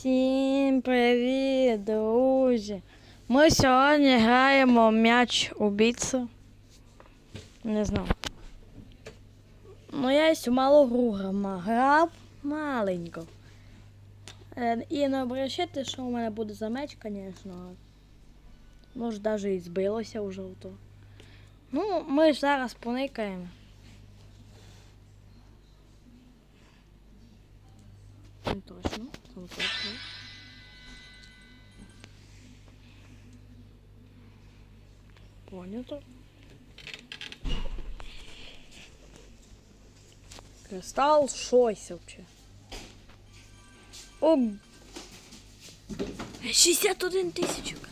Всім привіт, друзі! Ми сьогодні граємо м'яч убійцю. Не знаю. Ну, я цю малу гру грав маленько. Е, І не обращайте, що у мене буде за меч, звісно. Може, навіть і збилося вже в то. Ну, ми ж зараз поникаємо. Не точно, там точно. Понято. Кристал щось вообще. О! 61 тисячок.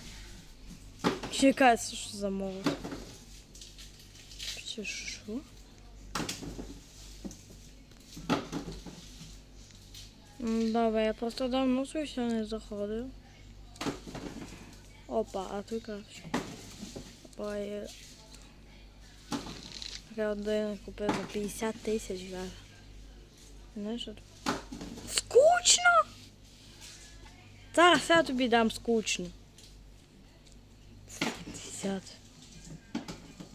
Це що за мова? Чи що? Добре, я просто давно все не заходив. Опа, а тут краще. Опа, я... Я один купив за 50 тисяч зараз. Знаєш, що? Скучно! Зараз я тобі дам скучно. 70.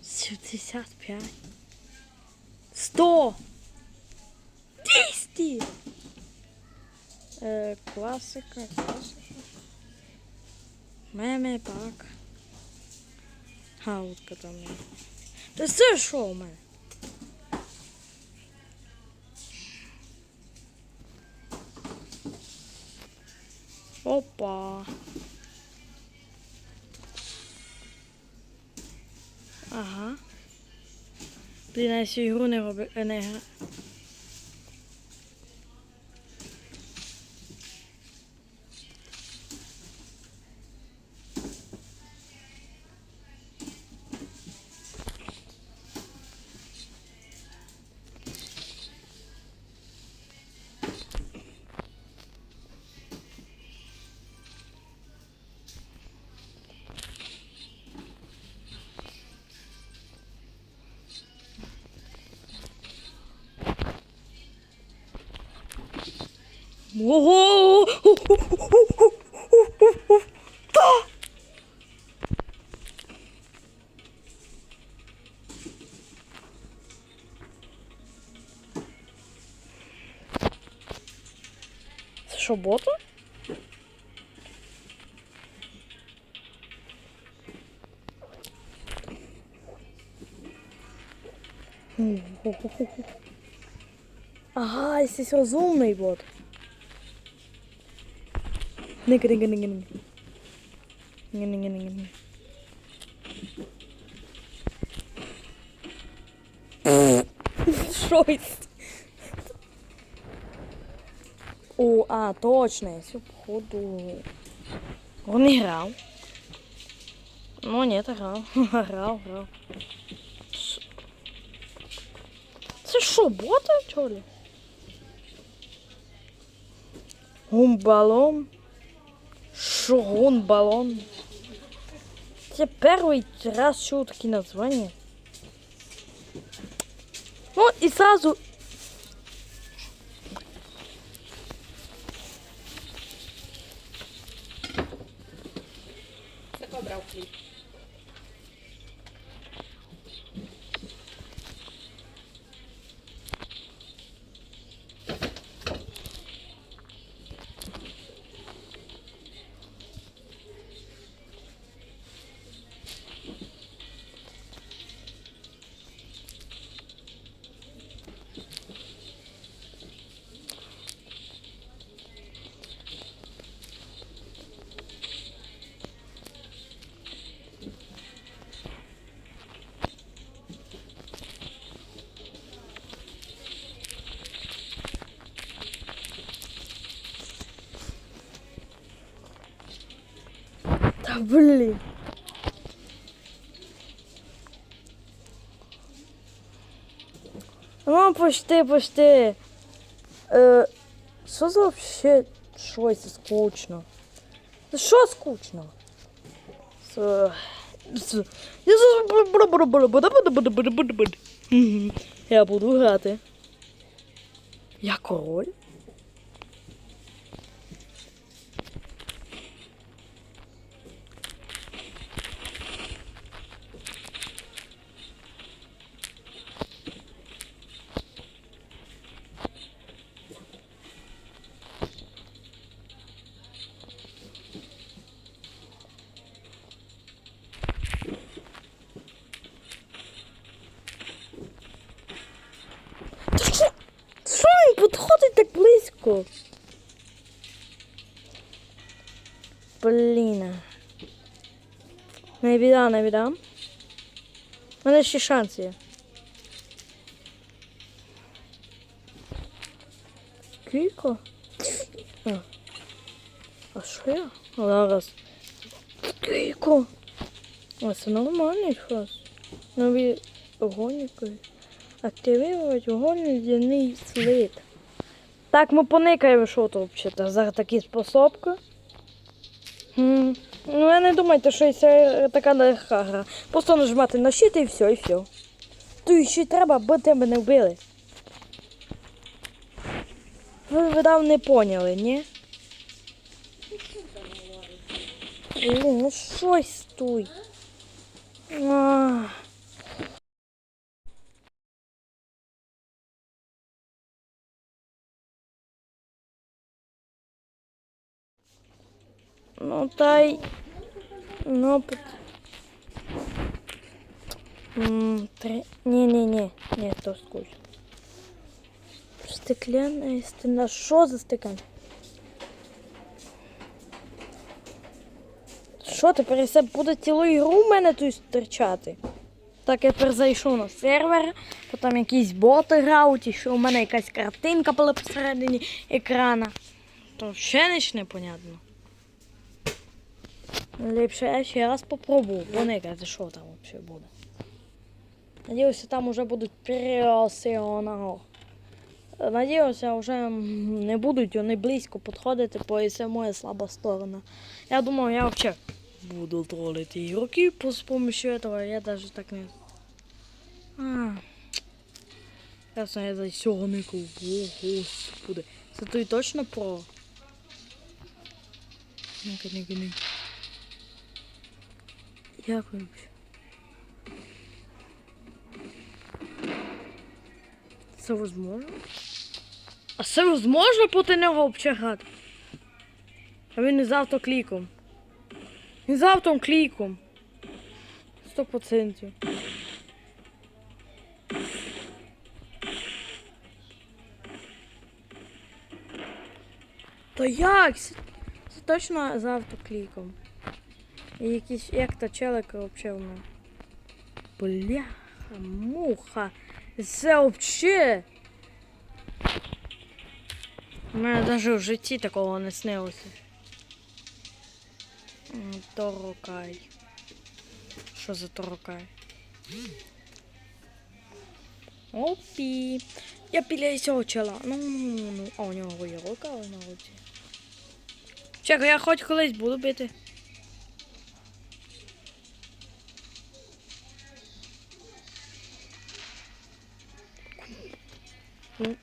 75. 100. 200. Е, класика, класика. Меме пак. Хаутка там. Та це що у мене? Опа. Ага. Блін, я цю ігру не роблю. е, Не Ого! Та! Це бота? Ага, якийсь розумний бот. Ника, ника, ника, ника. Ника, ника, ника, ника. Щось. О, а, точно, я все походу. Он не грав. Ну, нет, грав. Грав, грав. Ш- Це що, боти, що ли? Шогун баллон. Я первый раз чую такие названия. Ну и сразу... Да блин. Ну, почти, почти. Е, що за вообще щось скучно? Та Що скучно? Я буду грати. Я король? Кілько. Блін. Не біда, не біда. У мене ще шанс є. Скільки? А, а що я? Зараз. Скільки? А це нормальний час. Нові огонники. Активувати вогонь ледяний слід. Так, ми поникаємо, що тут взагалі за такі способки. Ну, я не думайте, що це така легка гра. Просто нажимати на щит і все, і все. Тут ще треба, аби тебе не вбили. Ви, видав, не поняли, ні? Блін, ну щось туй. А. Ну та й. Ну. Три. Ні-ні-ні, ні, то скучно. Стеклянна стіна. Що за стеклянна? Що тепер це буде цілу ігру в мене тут стерчати? Так, я тепер зайшов на сервер, потім якісь боти грають, і що у мене якась картинка була посередині екрана. То ще ніч непонятно. Ліпше ще раз попробую поникати, що там взагалі буде. Надіюся, там вже будуть переосіонаго. Надіюся, вже не будуть вони близько підходити, бо це моя слаба сторона. Я думаю, я взагалі буду тролити ігроків по- з помощью этого, я даже так не... А. Ясно, я за цього нику. О, господи. Це той точно про. Ну-ка, ну-ка, ну. Як ви? Це возможно? А це возможно проти нього обчагати? А він не з автокліком. Він з автокліком. Сто процентів. Та як? Це, точно з автокліком. І якісь, як то челика взагалі воно. Бляха, муха. Це взагалі. У мене навіть в житті такого не снилося. Торокай. Що за торокай? Опі. Я біля цього чела. Ну, ну, ну. А у нього є рука на руці. Чекай, я хоч колись буду бити. Ну.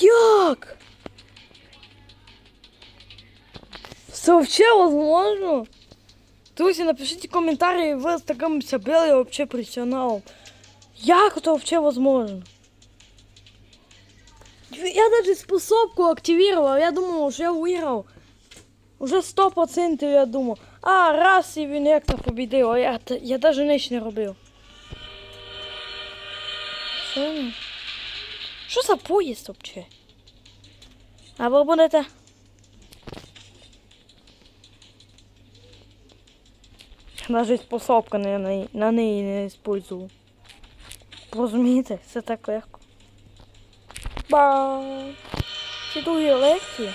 Як? Це вообще возможно? Друзі, напишіть коментарі, ви з таким себе вообще професіоналом. Як це вообще возможно? Я даже способку активировал, я думал, що я виграв. Уже 100% я думав. А, раз і він як то побідив, а я, я даже ніч не робив. Що? Що за поїзд вообще? А ви будете? Навіть способка на неї, на неї не использую. Розумієте, це так легко. Ба. Другі лекції.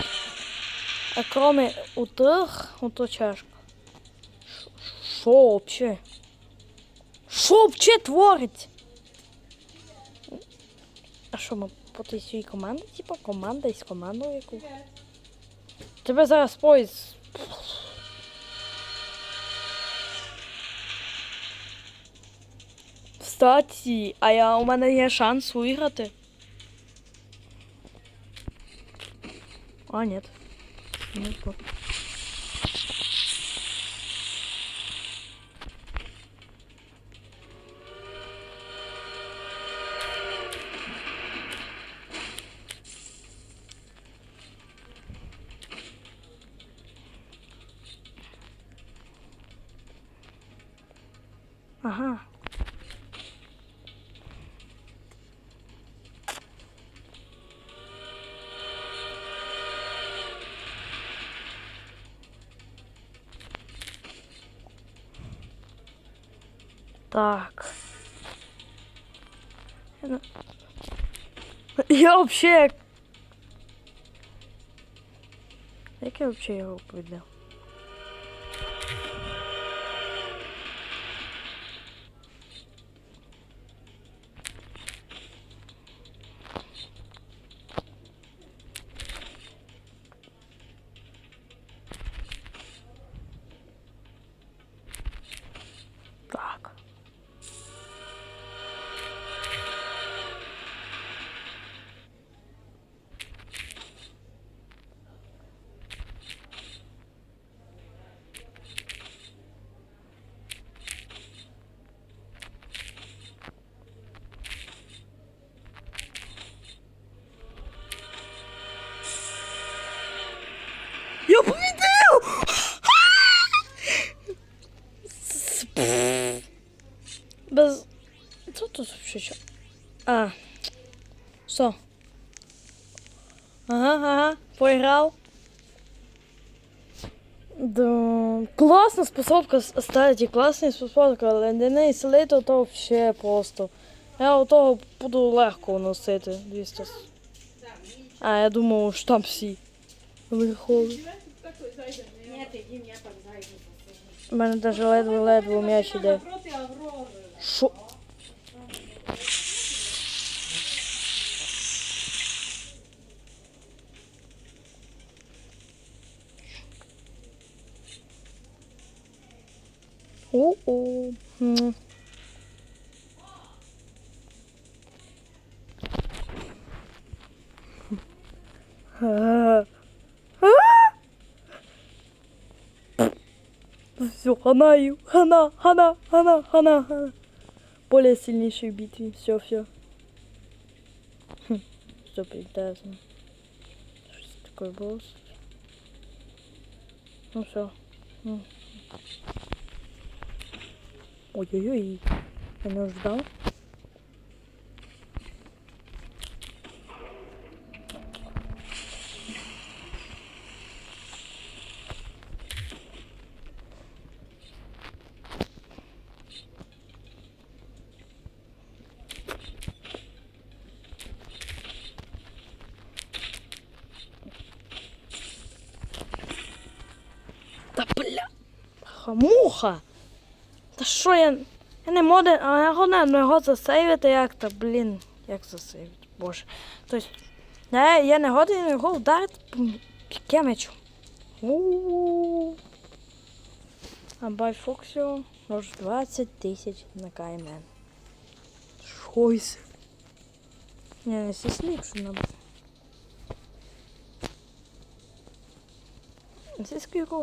А кроме утих, ото чашка. Що вообще? Що вообще творить? А що, ми по тій своїй команді? Типа команда із командою яку? Тебе зараз поїзд. Кстати, а я, у мене є шанс виграти. А, нет. Нет. Так. Я вообще. Як я вообще його повідав? Так. Я победил! Без... Що тут вообще? А. Що? Ага, ага, поиграл. Да, класна способка, кстати, класна способка, але для неї селити то вообще просто. Я того буду легко носити. 200. А, я думав, що там. Зайду. У мене навіть ледве-ледве м'яч іде. Що? О-о. М. А. А. Все, хана, хана, хана, хана, хана, хана. Более сильнейшей битве. Все, все. Все прекрасно. Что такое босс? Ну все. Ой-ой-ой. Я не ждал. Та бля. Хамуха. Та що я. Я не можу, а я головне його засейвити як то, блін. Як засейвити, боже. Тобто, я, я не годен його вдарити кемечу. У-у-у. А бай Фоксіо може 20 тисяч на каймен. Шойсе. Не, не сліпше надо. Це скільки?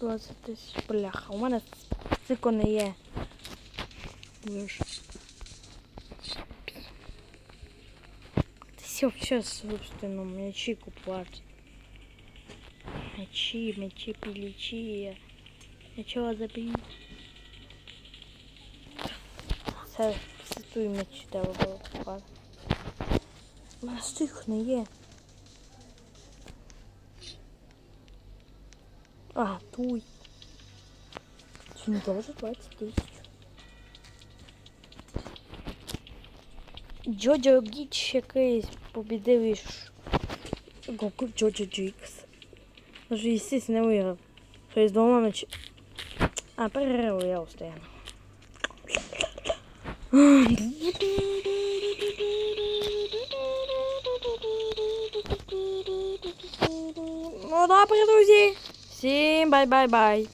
20 тисяч. Бляха, у мене стільки не є. Ти вообще, собственно, м'ячі купувати. М'ячі, м'ячі, пілічі. Нічого забій. Це святую м'ячі треба було купати. У мене стих не є. А, туй. Не тоже 20 тысяч? Джоджо Гіч якийсь побідив Гоку Джоджо Джікс. Даже, естественно, не виграв. Що із двома меч... А, перерив я постоянно. Ну добре, друзі. Всім бай-бай-бай.